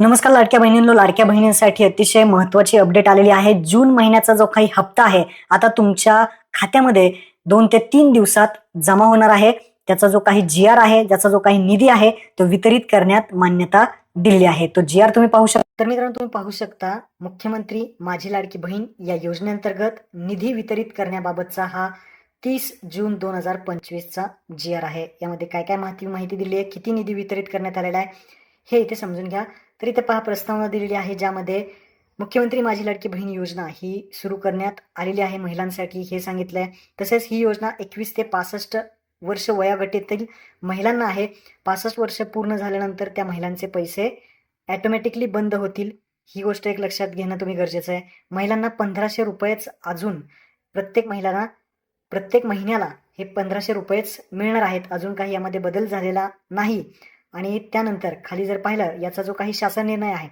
नमस्कार लाडक्या बहिणींनो लाडक्या बहिणींसाठी अतिशय महत्वाची अपडेट आलेली आहे. जून महिन्याचा जो काही हप्ता आहे आता तुमच्या खात्यामध्ये दोन ते तीन दिवसात जमा होणार आहे. त्याचा जो काही जी आर आहे त्याचा जो काही निधी आहे तो वितरित करण्यात मान्यता दिली आहे. तो जी आर तुम्ही पाहू शकता. तर मित्रांनो तुम्ही पाहू शकता मुख्यमंत्री माझी लाडकी बहीण या योजनेअंतर्गत निधी वितरित करण्याबाबतचा हा तीस जून दोन हजार पंचवीसचा जी आर आहे. यामध्ये काय काय माहिती माहिती दिली आहे? किती निधी वितरित करण्यात आलेला आहे? हे इथे समजून घ्या. तर इथे पहा प्रस्तावना दिलेली आहे ज्यामध्ये मुख्यमंत्री माझी लाडकी बहीण योजना ही सुरू करण्यात आलेली आहे महिलांसाठी हे सांगितलंय. तसेच ही योजना एकवीस ते पासष्ट वर्ष वयोगटातील महिलांना आहे. पासष्ट वर्ष पूर्ण झाल्यानंतर त्या महिलांचे पैसे ॲटोमॅटिकली बंद होतील. ही गोष्ट एक लक्षात घेणं तुम्ही गरजेचं आहे. महिलांना पंधराशे रुपयेच अजून प्रत्येक महिलांना प्रत्येक महिन्याला हे पंधराशे रुपयेच मिळणार आहेत. अजून काही यामध्ये बदल झालेला नाही. आणि त्यानंतर खाली जर पाहिलं याचा जो काही शासन निर्णय आहे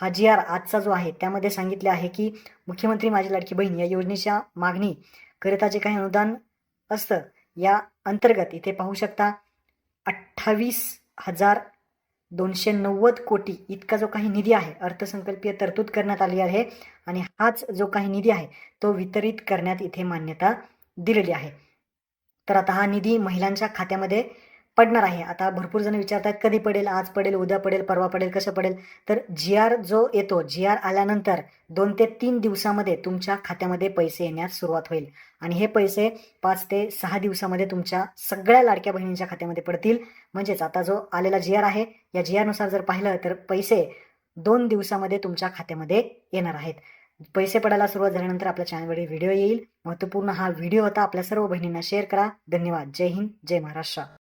हा जी आर आजचा जो आहे त्यामध्ये सांगितले आहे की मुख्यमंत्री माझी लाडकी बहीण या योजनेच्या मागणी करिता जे काही अनुदान असतं या अंतर्गत इथे पाहू शकता अठ्ठावीस हजार दोनशे नव्वद कोटी इतका जो काही निधी आहे अर्थसंकल्पीय तरतूद करण्यात आली आहे आणि हाच जो काही निधी आहे तो वितरित करण्यात इथे मान्यता दिलेली आहे. तर आता हा निधी महिलांच्या खात्यामध्ये पडणार आहे. आता भरपूर जण विचारतात कधी पडेल आज पडेल उद्या पडेल परवा पडेल कसं पडेल? तर जी आर जो येतो जी आर आल्यानंतर दोन ते तीन दिवसामध्ये तुमच्या खात्यामध्ये पैसे येण्यास सुरुवात होईल. आणि हे पैसे पाच ते सहा दिवसामध्ये तुमच्या सगळ्या लाडक्या बहिणींच्या खात्यामध्ये पडतील. म्हणजेच आता जो आलेला जी आर आहे या जी आरनुसार जर पाहिलं तर पैसे दोन दिवसामध्ये तुमच्या खात्यामध्ये येणार आहेत. पैसे पडायला सुरुवात झाल्यानंतर आपल्या चॅनलवर व्हिडिओ येईल. महत्त्वपूर्ण हा व्हिडिओ होता. आपल्या सर्व बहिणींना शेअर करा. धन्यवाद. जय हिंद. जय महाराष्ट्र.